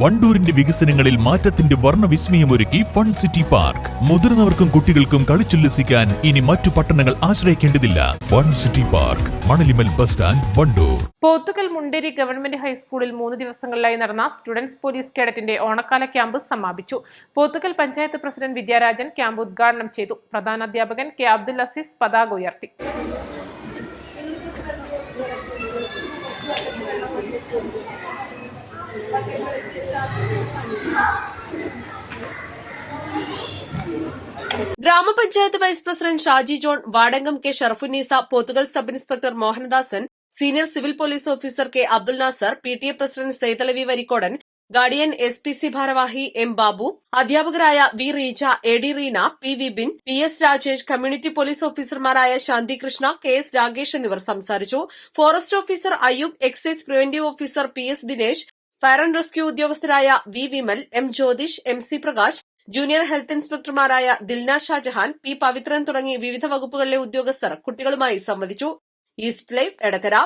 വണ്ടൂരിന്റെ വികസനങ്ങളിൽ മാറ്റത്തിന്റെ വർണവിസ്മയമൊരുക്കി fun city park. മുതിർന്നവർക്കും കുട്ടികൾക്കും കളിച്ചുല്ലസിക്കാൻ ഇനി മറ്റു പട്ടണങ്ങൾ ആശ്രയിക്കേണ്ടതില്ല. Fun city park Manalimal bus stand Wandoor. Pothukal Munderi government ഹൈസ്കൂളിൽ മൂന്ന് ദിവസങ്ങളിലായി നടന്ന സ്റ്റുഡൻസ് പോലീസ് കേഡറ്റിന്റെ ഓണക്കാല ക്യാമ്പ് സമാപിച്ചു. പോത്തുകൽ പഞ്ചായത്ത് പ്രസിഡന്റ് വിദ്യാരാജൻ ക്യാമ്പ് ഉദ്ഘാടനം ചെയ്തു. പ്രധാനാധ്യാപകൻ കെ അബ്ദുൽ അസീസ് പതാക ഉയർത്തി. ഗ്രാമപഞ്ചായത്ത് vice president Shaji John Vadankam K Sharafunnisa Pothukal sub inspector Mohandasan senior civil police officer K Abdul Nasser P T A president Saithalavi Varikkodan guardian S P C ഭാരവാഹി M Babu അധ്യാപകരായ V Reeja A D Reena P Vipin P S Rajesh community police ഓഫീസർമാരായ Shanthi Krishna K S Ragesh എന്നിവർ സംസാരിച്ചു. Forest officer Ayyoob excise preventive officer P S Dinesh fire and rescue ഉദ്യോഗസ്ഥരായ V Vimal M Jyothish M C Prakash junior health ഇൻസ്പെക്ടർമാരായ Dilna Shajahan P Pavithran തുടങ്ങി വിവിധ വകുപ്പുകളിലെ ഉദ്യോഗസ്ഥർ കുട്ടികളുമായി സംവദിച്ചു. East live Edakkara